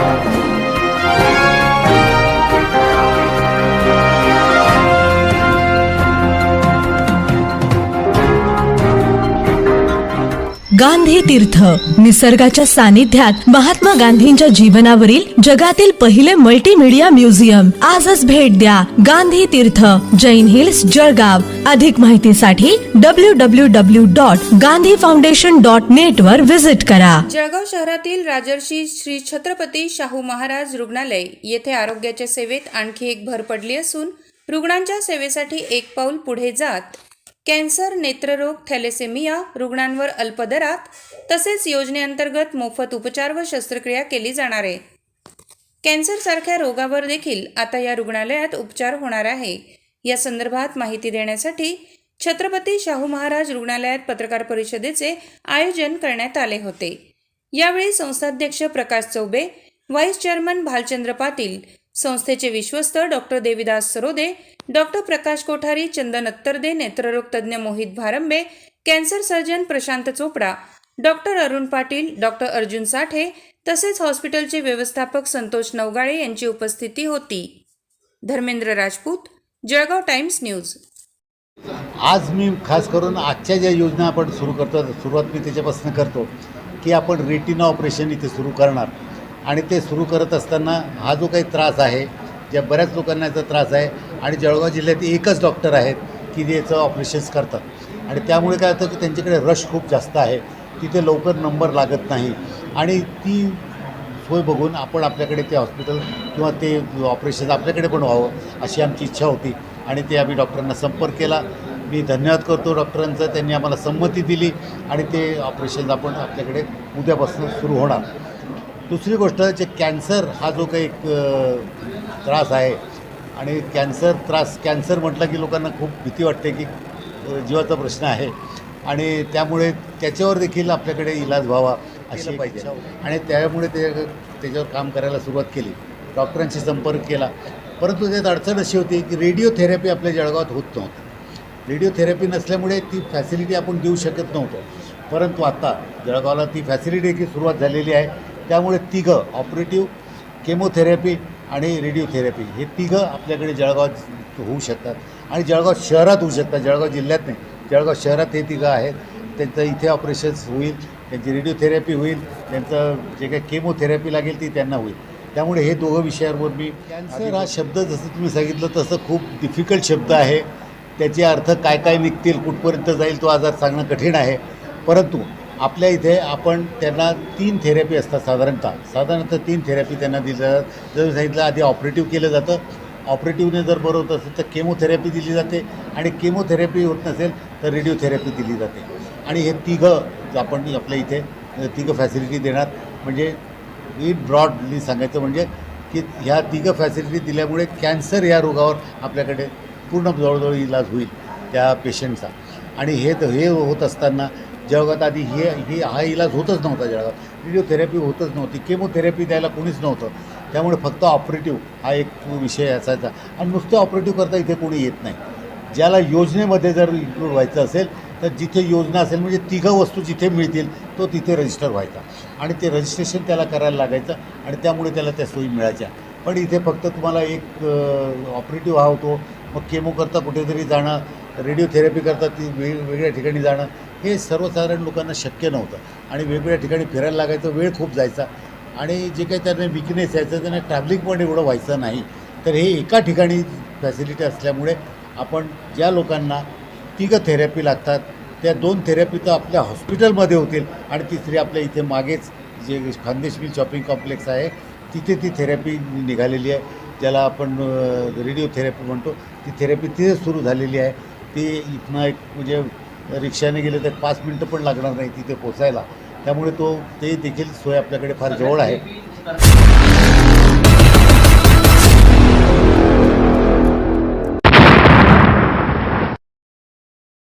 Thank you. Gandhi तीर्थ. निसर्गाच्या सानिध्यात महात्मा गांधींच्या जीवनावरील जगातील पहिले मल्टीमीडिया म्युझियम आजच भेट द्या गांधी तीर्थ. जैन हिल्स जळगाव. अधिक माहितीसाठी W W W dot Gandhi foundation dot net वर व्हिजिट करा. जळगाव शहरातील राजर्षी श्री छत्रपती शाहू महाराज रुग्णालय येथे आरोग्याच्या सेवेत आणखी एक भर पडली असून रुग्णांच्या सेवेसाठी एक पाऊल पुढे जात कॅन्सर नेत्ररोग थॅलेसेमिया रुग्णांवर अल्पदरात तसेच योजनेअंतर्गत मोफत उपचार व शस्त्रक्रिया केली जाणार आहे. कॅन्सरसारख्या रोगावर देखील आता या रुग्णालयात उपचार होणार आहे. या संदर्भात माहिती देण्यासाठी छत्रपती शाहू महाराज रुग्णालयात पत्रकार परिषदेचे आयोजन करण्यात आले होते. यावेळी संस्थाध्यक्ष प्रकाश चौबे व्हाईस चेअरमन भालचंद्र पाटील संस्थेचे विश्वस्त डॉक्टर देविदास सरोदे डॉक्टर प्रकाश कोठारी चंदन अत्तरदे नेत्ररोग तज्ज्ञ Mohit Bharambe cancer surgeon Prashant Chopda doctor Arun Patil doctor Arjun Sathe तसेच हॉस्पिटलचे व्यवस्थापक संतोष नवगाळे यांची उपस्थिती होती. Dharmendra Rajput Jalgaon times news. आज मी खास करून आजच्या ज्या योजना आपण सुरू करतो सुरुवात मी त्याच्यापासून करतो की आपण रेटिना ऑपरेशन इथे सुरू करणार. आणि ते सुरू करत असताना हा जो काही त्रास आहे ज्या बऱ्याच लोकांना याचा त्रास आहे आणि जळगाव जिल्ह्यात एकच डॉक्टर आहेत की जे याचं ऑपरेशन्स करतात. आणि त्यामुळे काय होतं की त्यांच्याकडे रश खूप जास्त आहे तिथे लवकर नंबर लागत नाही आणि ती सोय बघून आपण आपल्याकडे ते हॉस्पिटल किंवा ते ऑपरेशन आपल्याकडे पण व्हावं अशी आमची इच्छा होती आणि ते आम्ही डॉक्टरांना संपर्क केला. मी धन्यवाद करतो डॉक्टरांचा त्यांनी आम्हाला संमती दिली आणि ते ऑपरेशन आपण आपल्याकडे उद्यापासून सुरू होणार. दुसरी गोष्ट जे कॅन्सर हा जो काही एक त्रास आहे आणि कॅन्सर त्रास कॅन्सर म्हटलं की लोकांना खूप भीती वाटते की जीवाचा प्रश्न आहे. आणि त्यामुळे त्याच्यावर देखील आपल्याकडे इलाज व्हावा अशी पाहिजे. आणि त्यामुळे ते त्याच्यावर काम करायला सुरुवात केली. डॉक्टरांशी संपर्क केला. परंतु त्यात अडचण अशी होती की रेडिओथेरपी आपल्या जळगावात होत नव्हतं. रेडिओथेरपी नसल्यामुळे ती फॅसिलिटी आपण देऊ शकत नव्हतो. परंतु आता जळगावला ती फॅसिलिटी देखील सुरुवात झालेली आहे. त्यामुळे तिघं ऑपरेटिव्ह केमोथेरपी आणि रेडिओथेरपी हे तिघं आपल्याकडे जळगावात होऊ शकतात. आणि जळगाव शहरात होऊ शकतात. जळगाव जिल्ह्यात नाही. जळगाव शहरात हे तिघं आहेत. त्यांचं इथे ऑपरेशन्स होईल. त्यांची रेडिओथेरपी होईल. त्यांचं जे काही केमोथेरपी लागेल ती त्यांना होईल. त्यामुळे हे दोघं विषयांवर मी कॅन्सर हा शब्द जसं तुम्ही सांगितलं तसं खूप डिफिकल्ट शब्द आहे. त्याचे अर्थ काय काय निघतील कुठपर्यंत जाईल तो आजार सांगणं कठीण आहे. परंतु आपल्या इथे आपण त्यांना तीन थेरपी असतात साधारणतः. साधारणतः तीन थेरपी त्यांना दिल्या जातात. जर सांगितलं आधी ऑपरेटिव्ह केलं जातं. ऑपरेटिव्हने जर बरं होत असेल तर केमोथेरपी दिली जाते आणि केमोथेरपी होत नसेल तर रेडिओथेरपी दिली जाते. आणि हे तिघं आपण आपल्या इथे तिघं फॅसिलिटी देणार. म्हणजे इन ब्रॉडली सांगायचं म्हणजे की ह्या तिघं फॅसिलिटी दिल्यामुळे कॅन्सर या रोगावर आपल्याकडे पूर्ण जवळजवळ इलाज होईल त्या पेशंटचा आणि हे हे होत असताना जळगावात आधी हे हे हा इलाज होतच नव्हता जळगावात. रेडिओथेरपी होतच नव्हती. केमोथेरपी द्यायला कोणीच नव्हतं. त्यामुळे फक्त ऑपरेटिव्ह हा एक विषय असायचा. आणि नुसतं ऑपरेटिव्ह करता इथे कोणी येत नाही. ज्याला योजनेमध्ये जर इन्क्लूड व्हायचं असेल तर जिथे योजना असेल म्हणजे तिघं वस्तू जिथे मिळतील तो तिथे रजिस्टर व्हायचा. आणि ते रजिस्ट्रेशन त्याला करायला लागायचं आणि त्यामुळे त्याला त्या सोयी मिळायच्या. पण इथे फक्त तुम्हाला एक ऑपरेटिव्ह हा होतो. मग केमो करता कुठेतरी जाणं रेडिओथेरपी करता ती वेग वेगळ्या ठिकाणी जाणं हे सर्वसाधारण लोकांना शक्य नव्हतं. आणि वेगवेगळ्या ठिकाणी फिरायला लागायचं वेळ खूप जायचा. आणि जे काही त्यांना विकनेस यायचं त्यांना ट्रॅव्हलिंग पण एवढं व्हायचं नाही. तर हे एका ठिकाणी फॅसिलिटी असल्यामुळे आपण ज्या लोकांना तिघं थेरपी लागतात त्या दोन थेरपी तर आपल्या हॉस्पिटलमध्ये होतील आणि तिसरी आपल्या इथे मागेच जे खानदेश मिल शॉपिंग कॉम्प्लेक्स आहे तिथे ती थेरपी निघालेली आहे. ज्याला आपण रेडिओ थेरपी म्हणतो ती थेरपी तिथे सुरू झालेली आहे. ती इथनं एक म्हणजे रिक्षाने गेले तर पाच मिनटं पण लागणार नाही तिथे पोचायला. त्यामुळे तो ते देखील सोय आपल्याकडे फार जवळ आहे.